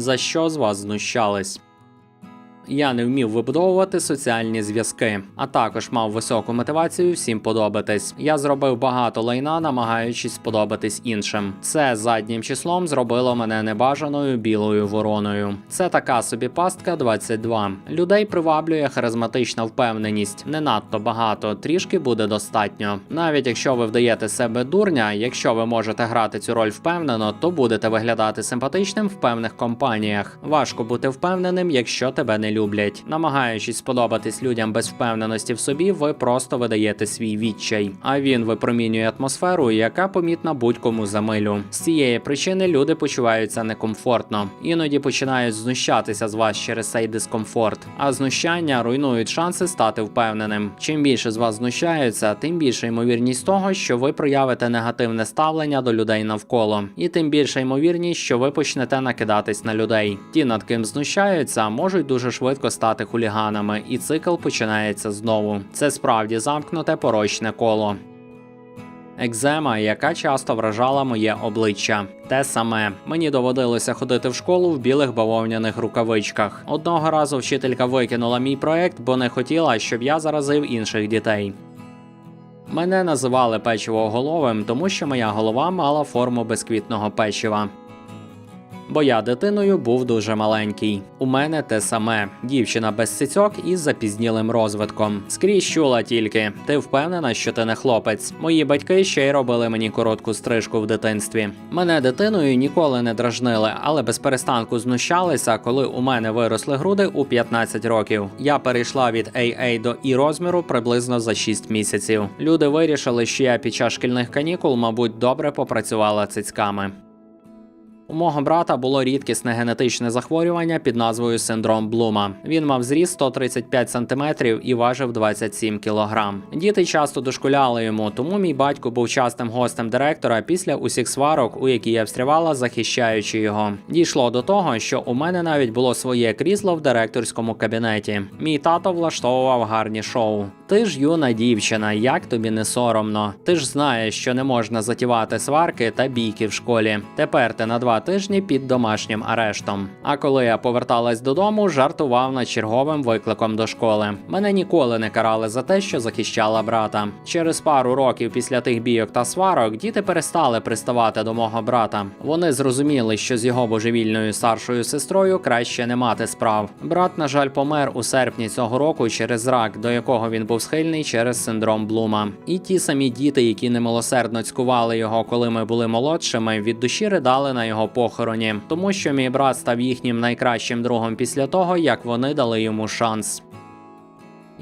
за що з вас знущались. Я не вмів вибудовувати соціальні зв'язки, а також мав високу мотивацію всім подобатись. Я зробив багато лайна, намагаючись сподобатись іншим. Це заднім числом зробило мене небажаною білою вороною. Це така собі пастка 22. Людей приваблює харизматична впевненість. Не надто багато, трішки буде достатньо. Навіть якщо ви вдаєте себе дурня, якщо ви можете грати цю роль впевнено, то будете виглядати симпатичним в певних компаніях. Важко бути впевненим, якщо тебе не люблять. Намагаючись сподобатись людям без впевненості в собі, ви просто видаєте свій відчай. А він випромінює атмосферу, яка помітна будь-кому за милю. З цієї причини люди почуваються некомфортно, іноді починають знущатися з вас через цей дискомфорт. А знущання руйнують шанси стати впевненим. Чим більше з вас знущаються, тим більша ймовірність того, що ви проявите негативне ставлення до людей навколо, і тим більша ймовірність, що ви почнете накидатись на людей. Ті, над ким знущаються, можуть дуже швидко стати хуліганами, і цикл починається знову. Це справді замкнуте порочне коло. Екзема, яка часто вражала моє обличчя. Те саме мені доводилося ходити в школу в білих бавовняних рукавичках. Одного разу вчителька викинула мій проект, бо не хотіла, щоб я заразив інших дітей. Мене називали печивоголовим, тому що моя голова мала форму безквітного печива. Бо я дитиною був дуже маленький. У мене те саме дівчина без цицьок із запізнілим розвитком. Скрізь чула тільки. Ти впевнена, що ти не хлопець. Мої батьки ще й робили мені коротку стрижку в дитинстві. Мене дитиною ніколи не дражнили, але без перестанку знущалися, коли у мене виросли груди у 15 років. Я перейшла від AA до І розміру приблизно за 6 місяців. Люди вирішили, що я під час шкільних канікул, мабуть, добре попрацювала цицьками. У мого брата було рідкісне генетичне захворювання під назвою синдром Блума. Він мав зріст 135 см і важив 27 кг. Діти часто дошкуляли йому, тому мій батько був частим гостем директора після усіх сварок, у які я встрявала, захищаючи його. Дійшло до того, що у мене навіть було своє крісло в директорському кабінеті. Мій тато влаштовував гарні шоу. Ти ж юна дівчина, як тобі не соромно? Ти ж знаєш, що не можна затівати сварки та бійки в школі. Тепер ти на два тижні під домашнім арештом. А коли я поверталась додому, жартував над черговим викликом до школи. Мене ніколи не карали за те, що захищала брата. Через пару років після тих бійок та сварок діти перестали приставати до мого брата. Вони зрозуміли, що з його божевільною старшою сестрою краще не мати справ. Брат, на жаль, помер у серпні цього року через рак, до якого він був схильний через синдром Блума. І ті самі діти, які немилосердно цькували його, коли ми були молодшими, від душі ридали на його похороні, тому що мій брат став їхнім найкращим другом після того, як вони дали йому шанс.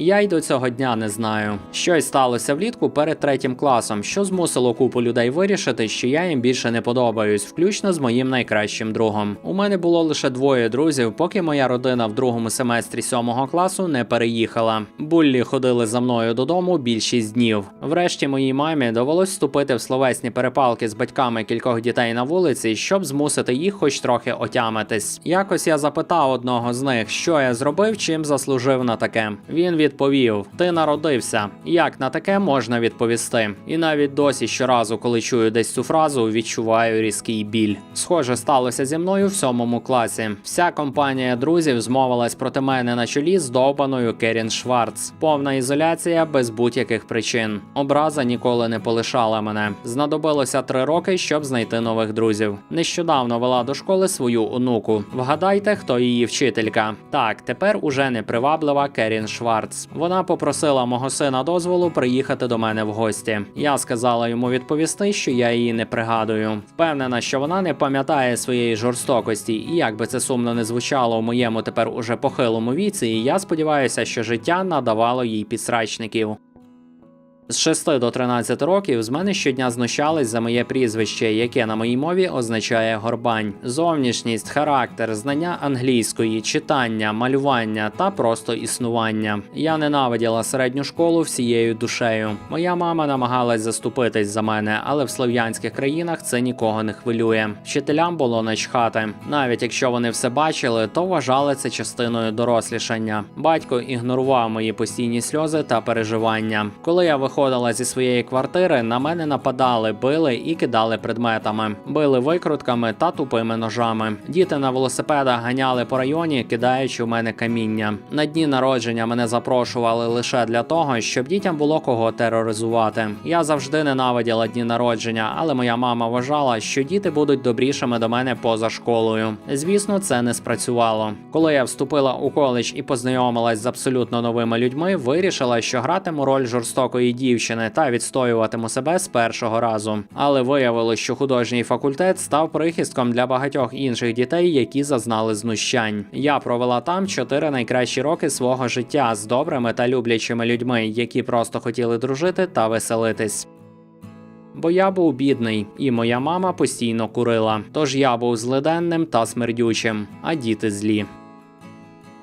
Я й до цього дня не знаю. Щось сталося влітку перед третім класом, що змусило купу людей вирішити, що я їм більше не подобаюсь, включно з моїм найкращим другом. У мене було лише двоє друзів, поки моя родина в другому семестрі сьомого класу не переїхала. Буллі ходили за мною додому більшість днів. Врешті моїй мамі довелось вступити в словесні перепалки з батьками кількох дітей на вулиці, щоб змусити їх хоч трохи отямитись. Якось я запитав одного з них, що я зробив, чим заслужив на таке. Він відповів: Ти народився. Як на таке можна відповісти? І навіть досі щоразу, коли чую десь цю фразу, відчуваю різкий біль. Схоже, сталося зі мною в сьомому класі. Вся компанія друзів змовилась проти мене на чолі з довбаною Керін Шварц. Повна ізоляція без будь-яких причин. Образа ніколи не полишала мене. Знадобилося три роки, щоб знайти нових друзів. Нещодавно вела до школи свою онуку. Вгадайте, хто її вчителька. Так, тепер уже неприваблива Керін Шварц. Вона попросила мого сина дозволу приїхати до мене в гості. Я сказала йому відповісти, що я її не пригадую. Впевнена, що вона не пам'ятає своєї жорстокості, і як би це сумно не звучало у моєму тепер уже похилому віці, я сподіваюся, що життя надавало їй підсрачників. З 6 до 13 років з мене щодня знущались за моє прізвище, яке на моїй мові означає горбань, зовнішність, характер, знання англійської, читання, малювання та просто існування. Я ненавиділа середню школу всією душею. Моя мама намагалась заступитись за мене, але в слов'янських країнах це нікого не хвилює. Вчителям було начхати. Навіть якщо вони все бачили, то вважали це частиною дорослішання. Батько ігнорував мої постійні сльози та переживання. Коли я виходила виходила зі своєї квартири, на мене нападали, били і кидали предметами, били викрутками та тупими ножами. Діти на велосипедах ганяли по районі, кидаючи в мене каміння. На дні народження мене запрошували лише для того, щоб дітям було кого тероризувати. Я завжди ненавиділа дні народження, але моя мама вважала, що діти будуть добрішими до мене поза школою. Звісно, це не спрацювало. Коли я вступила у коледж і познайомилась з абсолютно новими людьми, вирішила, що гратиму роль жорстокої дівчини та відстоюватиму себе з першого разу. Але виявилось, що художній факультет став прихистком для багатьох інших дітей, які зазнали знущань. Я провела там чотири найкращі роки свого життя з добрими та люблячими людьми, які просто хотіли дружити та веселитись. Бо я був бідний, і моя мама постійно курила. Тож я був злиденним та смердючим, а діти злі.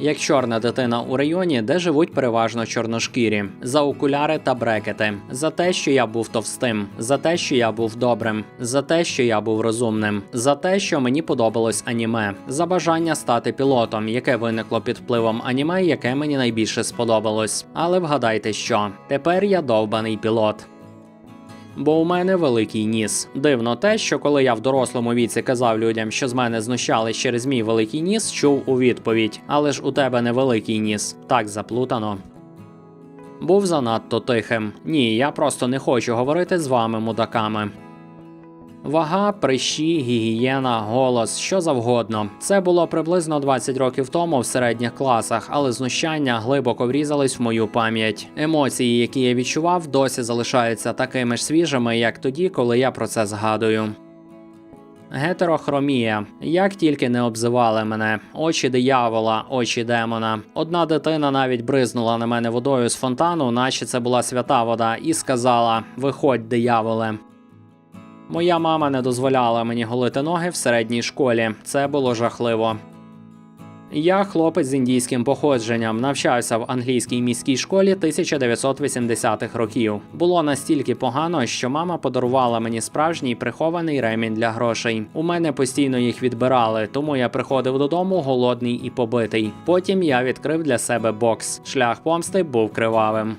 Як чорна дитина у районі, де живуть переважно чорношкірі, за окуляри та брекети, за те, що я був товстим, за те, що я був добрим, за те, що я був розумним, за те, що мені подобалось аніме, за бажання стати пілотом, яке виникло під впливом аніме, яке мені найбільше сподобалось. Але вгадайте, що. Тепер я довбаний пілот. Бо у мене великий ніс. Дивно те, що коли я в дорослому віці казав людям, що з мене знущались через мій великий ніс, чув у відповідь: але ж у тебе не великий ніс. Так заплутано. Був занадто тихим. Ні, я просто не хочу говорити з вами, мудаками. Вага, прищі, гігієна, голос, що завгодно. Це було приблизно 20 років тому в середніх класах, але знущання глибоко врізались в мою пам'ять. Емоції, які я відчував, досі залишаються такими ж свіжими, як тоді, коли я про це згадую. Гетерохромія. Як тільки не обзивали мене, очі диявола, очі демона. Одна дитина навіть бризнула на мене водою з фонтану, наче це була свята вода, і сказала: Виходь, дияволе. Моя мама не дозволяла мені голити ноги в середній школі. Це було жахливо. Я хлопець з індійським походженням, навчався в англійській міській школі 1980-х років. Було настільки погано, що мама подарувала мені справжній прихований ремінь для грошей. У мене постійно їх відбирали, тому я приходив додому голодний і побитий. Потім я відкрив для себе бокс. Шлях помсти був кривавим.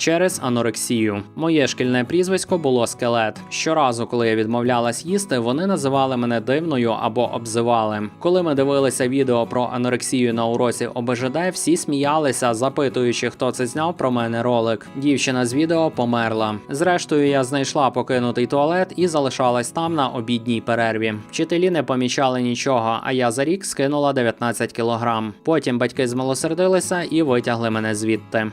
Через анорексію моє шкільне прізвисько було скелет. Щоразу, коли я відмовлялась їсти, вони називали мене дивною або обзивали. Коли ми дивилися відео про анорексію на уроці ОБЖД, всі сміялися, запитуючи, хто це зняв про мене ролик. Дівчина з відео померла. Зрештою, я знайшла покинутий туалет і залишалась там на обідній перерві. Вчителі не помічали нічого, а я за рік скинула 19 кілограм. Потім батьки змилосердилися і витягли мене звідти.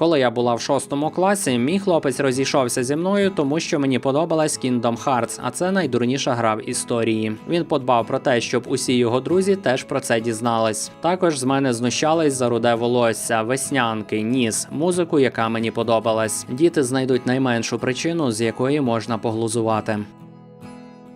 Коли я була в шостому класі, мій хлопець розійшовся зі мною, тому що мені подобалась Kingdom Hearts, а це найдурніша гра в історії. Він подбав про те, щоб усі його друзі теж про це дізнались. Також з мене знущались за руде волосся, веснянки, ніс, музику, яка мені подобалась. Діти знайдуть найменшу причину, з якої можна поглузувати.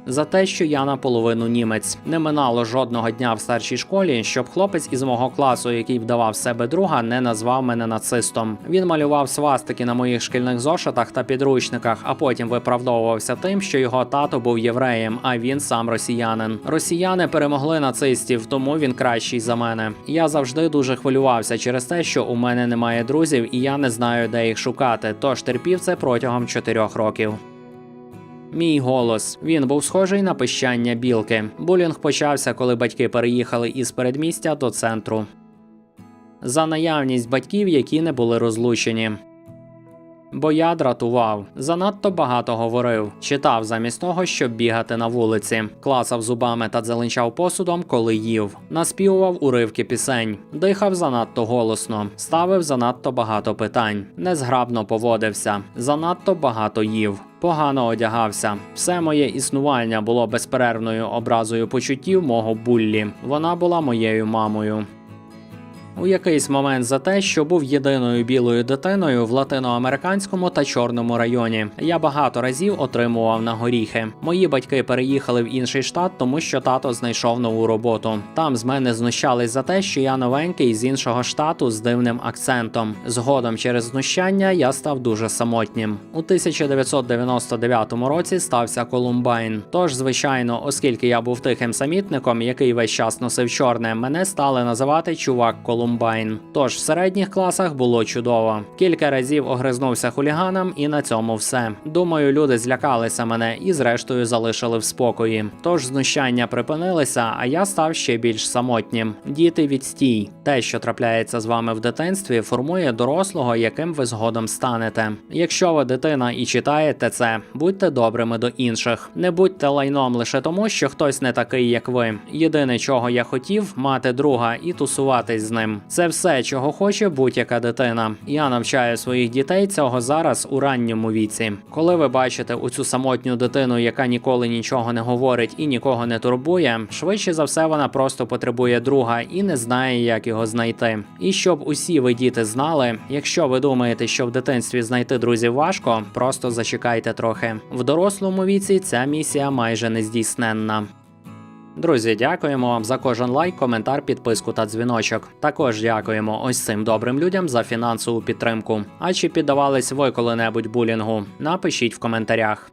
За те, що я наполовину німець, не минало жодного дня в старшій школі, щоб хлопець із мого класу, який вдавав себе друга, не назвав мене нацистом. Він малював свастики на моїх шкільних зошитах та підручниках, а потім виправдовувався тим, що його тато був євреєм, а він сам росіянин. Росіяни перемогли нацистів, тому він кращий за мене. Я завжди дуже хвилювався через те, що у мене немає друзів, і я не знаю, де їх шукати. Тож терпів це протягом чотирьох років. Мій голос він був схожий на пищання білки. Булінг почався, коли батьки переїхали із передмістя до центру. За наявність батьків, які не були розлучені. Бо я дратував, занадто багато говорив, читав замість того, щоб бігати на вулиці, класав зубами та дзеленчав посудом, коли їв, наспівував уривки пісень, дихав занадто голосно, ставив занадто багато питань, незграбно поводився, занадто багато їв. Погано одягався. Все моє існування було безперервною образою почуттів мого буллі. Вона була моєю мамою. У якийсь момент за те, що був єдиною білою дитиною в латиноамериканському та чорному районі. Я багато разів отримував на горіхи. Мої батьки переїхали в інший штат, тому що тато знайшов нову роботу. Там з мене знущались за те, що я новенький з іншого штату з дивним акцентом. Згодом через знущання я став дуже самотнім. У 1999 році стався Колумбайн. Тож, звичайно, оскільки я був тихим самітником, який весь час носив чорне, мене стали називати чувак Колумбайн. Колумбайн. Тож в середніх класах було чудово. Кілька разів огризнувся хуліганам, і на цьому все. Думаю, люди злякалися мене і зрештою залишили в спокої. Тож знущання припинилися, а я став ще більш самотнім. Діти відстій. Те, що трапляється з вами в дитинстві, формує дорослого, яким ви згодом станете. Якщо ви дитина і читаєте це, будьте добрими до інших. Не будьте лайном лише тому, що хтось не такий, як ви. Єдине, чого я хотів, мати друга і тусуватись з ним. Це все, чого хоче будь-яка дитина. Я навчаю своїх дітей цього зараз у ранньому віці. Коли ви бачите у цю самотню дитину, яка ніколи нічого не говорить і нікого не турбує, швидше за все вона просто потребує друга і не знає, як його знайти. І щоб усі ви діти знали, якщо ви думаєте, що в дитинстві знайти друзів важко, просто зачекайте трохи. В дорослому віці ця місія майже нездійсненна. Друзі, дякуємо вам за кожен лайк, коментар, підписку та дзвіночок. Також дякуємо ось цим добрим людям за фінансову підтримку. А чи піддавались ви коли-небудь булінгу? Напишіть в коментарях.